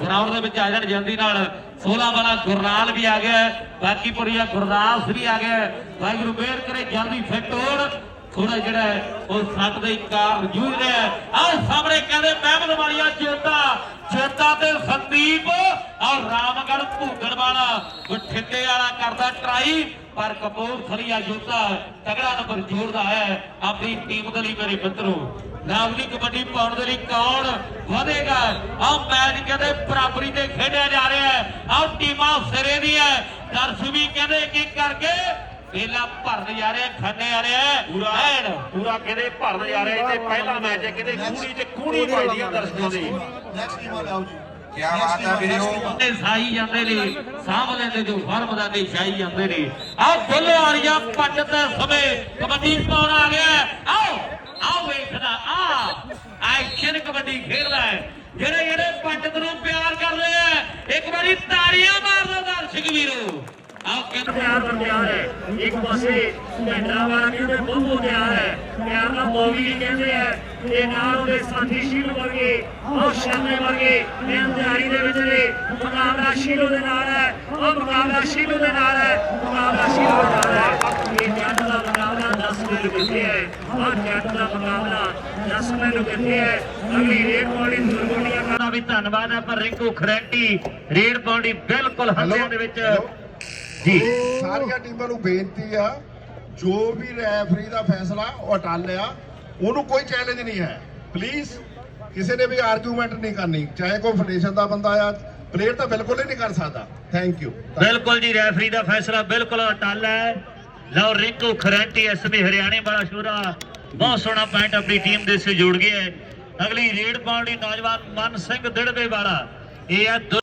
Ground ਦੇ ਵਿੱਚ ਆ ਜਾਣ ਜਲਦੀ ਨਾਲ। 16 ਵਾਲਾ ਗੁਰਨਾਲ ਵੀ ਆ ਗਿਆ ਬਾਕੀ ਪੁਰੀਆ ਗੁਰਦਾਸ ਵੀ ਆ ਗਿਆ ਵਾਹਿਗੁਰੂ ਮਿਹਰ ਕਰੇ, ਜਲਦੀ ਫਿੱਟ ਹੋਣ ਥੋੜਾ ਜਿਹੜਾ ਹੈ, ਉਹ ਸੱਟ ਦੇ ਕਾਰ ਜੂਝ ਰਿਹਾ ਆਹ ਸਾਹਮਣੇ ਕਹਿੰਦੇ, ਮਹਿਮਦ ਵਾਲੀਆ ਚੇਤਾ ਚੇਤਾ ਤੇ ਸੰਦੀਪ। ਔਰ ਰਾਮਗੜ ਭੂਗੜ ਵਾਲਾ ਬਠਿੰਡੇ ਵਾਲਾ ਕਰਦਾ ਟਰਾਈ ਪਰ ਕਪੂਰਥਲੀਆ ਜੋਤਾ ਤਗੜਾ ਨੰਬਰ ਜੋੜਦਾ ਹੈ। ਆਪਣੀ ਟੀਮ ਦੇ ਲਈ ਮੇਰੇ ਮਿੱਤਰੋ ਨਾਗਰੀ ਕਬੱਡੀ ਪਾਉਣ ਦੇ ਲਈ ਕੌਣ ਵਧੇਗਾ? ਆਹ ਮੈਚ ਕਹਿੰਦੇ ਬਰਾਬਰੀ ਤੇ ਖੇਡਿਆ ਜਾ ਰਿਹਾ ਹੈ। ਆਹ ਟੀਮਾਂ ਸਿਰੇ ਦੀ ਹੈ। ਦਰਸ਼ ਵੀ ਕਹਿੰਦੇ ਕੀ ਕਰਕੇ? ਪਹਿਲਾ ਭਰਨ ਜਾ ਰਿਹਾ ਖੰਨੇ ਆ ਰਿਹਾ ਪੂਰਾ ਪੂਰਾ ਕਹਿੰਦੇ ਭਰਨ ਜਾ ਰਿਹਾ ਤੇ ਪਹਿਲਾ ਮੈਚ ਹੈ। ਕਹਿੰਦੇ ਕੂੜੀ ਤੇ ਕੂੜੀ ਵੱਜਦੀ ਆ ਦਰਸ਼ਕਾਂ ਦੀ। ਨੈਕਸਟ ਟੀਮ ਵਾਲੇ ਆਓ ਜੀ। ਕੀ ਬਾਤ ਹੈ ਵੀਰੋ ਤੇ ਸਾਈ ਜਾਂਦੇ ਨੇ ਸਾਹਮਣੇ ਦੇ ਜੋ ਫਰਮ ਦਾ ਨੇ ਛਾਈ ਜਾਂਦੇ ਨੇ। ਆਹ ਬੁੱਲੇ ਵਾਲੀਆਂ ਪੱਟ ਤੇ ਸਮੇਂ। ਕਬੱਡੀ ਪਾਉਣ ਆ ਗਿਆ। ਆਓ ਆਓ ਵੇਖਦਾ ਆ ਐਕਸ਼ਨ ਕਬੱਡੀ ਖੇਡਦਾ ਹੈ। ਜਿਹੜੇ ਜਿਹੜੇ ਪੰਡਤ ਨੂੰ ਪਿਆਰ ਕਰਦੇ ਆ ਇੱਕ ਵਾਰੀ ਤਾੜੀਆਂ ਮਾਰ ਦਿਓ ਦਰਸ਼ਕ ਵੀਰੋ। ਆਓ ਕਹਿੰਦੇ ਪਿਆਰ ਦਾ ਪਿਆਰ ਹੈ। ਇੱਕ ਪਾਸੇ ਭੈਂਡਰਾ ਵਾਲਾ ਕਹਿੰਦੇ ਬੰਬੂ ਪਿਆਰ ਹੈ ਦਾ ਮੋਵੀ ਕਹਿੰਦੇ ਆ ਤੇ ਨਾਲ ਉਹਦੇ ਸਾਥੀ ਸ਼ੀਲ ਵਰਗੇ ਉਹ ਸ਼ਰਮੇ ਵਰਗੇ ਇਹ ਦਿਹਾੜੀ ਦੇ ਵਿੱਚ ਨੇ ਮੁਕਾਬਲਾ ਸ਼ੀਲੋ ਦੇ ਨਾਲ ਹੈ ਉਹ ਮੁਕਾਬਲਾ ਸ਼ੀਲੋ ਦੇ ਨਾਲ ਹੈ ਮੁਕਾਬਲਾ ਸ਼ੀਲੋ ਦੇ ਨਾਲ ਹੈ ਇਹ ਜੱਟ ਦਾ ਮੁਕਾਬਲਾ 10 ਮਿੰਟ ਕਿੱਥੇ ਹੈ ਆਹ ਜੱਟ ਦਾ ਮੁਕਾਬਲਾ 10 ਮਿੰਟ ਕਿੱਥੇ ਹੈ ਅਗਲੀ ਰੇਡ ਵਾਲੀ ਦੁਰਗੁਣੀਆਂ ਕਰਨਾ ਵੀ ਧੰਨਵਾਦ ਹੈ ਪਰ ਰਿੰਕੂ ਖਰੈਂਟੀ ਰੇਡ ਪਾਉਣੀ ਬਿਲਕੁਲ ਹੱਥਿਆਂ ਦੇ ਵਿੱਚ। ਜੀ। ਸਾਰੀਆਂ ਟੀਮਾਂ ਨੂੰ ਬੇਨਤੀ ਆ ਜੋ ਵੀ ਰੈਫਰੀ ਦਾ ਫੈਸਲਾ ਉਹ ਅਟਲ ਲਿਆ ਉਹਨੂੰ ਕੋਈ ਚੈਲੰਜ ਨਹੀਂ ਹੈ। ਪਲੀਜ਼ ਕਿਸੇ ਨੇ ਵੀ ਆਰਗੂਮੈਂਟ ਨਹੀਂ ਕਰਨੀ। ਚਾਹੇ ਕੋਈ ਫੈਡਰੇਸ਼ਨ ਦਾ ਬੰਦਾ ਆ ਪਲੇਅਰ ਤਾਂ ਬਿਲਕੁਲ ਹੀ ਨਹੀਂ ਕਰ ਸਕਦਾ। ਥੈਂਕ ਯੂ ਬਿਲਕੁਲ ਜੀ ਰੈਫਰੀ ਦਾ ਫੈਸਲਾ ਬਿਲਕੁਲ ਅਟਲ ਹੈ। ਲਓ, ਰਿੰਕੂ ਖਰੰਟੀ ਐਸਬੀ ਹਰਿਆਣੇ ਵਾਲਾ ਸ਼ੋਰਾ। ਬਹੁਤ ਸੋਹਣਾ ਪੁਆਇੰਟ ਆਪਣੀ ਟੀਮ ਦੇ ਸੇ ਜੋੜ ਗਿਆ ਹੈ। ਅਗਲੀ ਰੇਡ ਪਾਉਣ ਲਈ ਨੌਜਵਾਨ ਮਨ ਸਿੰਘ ਦਿੜਵੇ ਵਾਲਾ। ਇਹ ਹੈ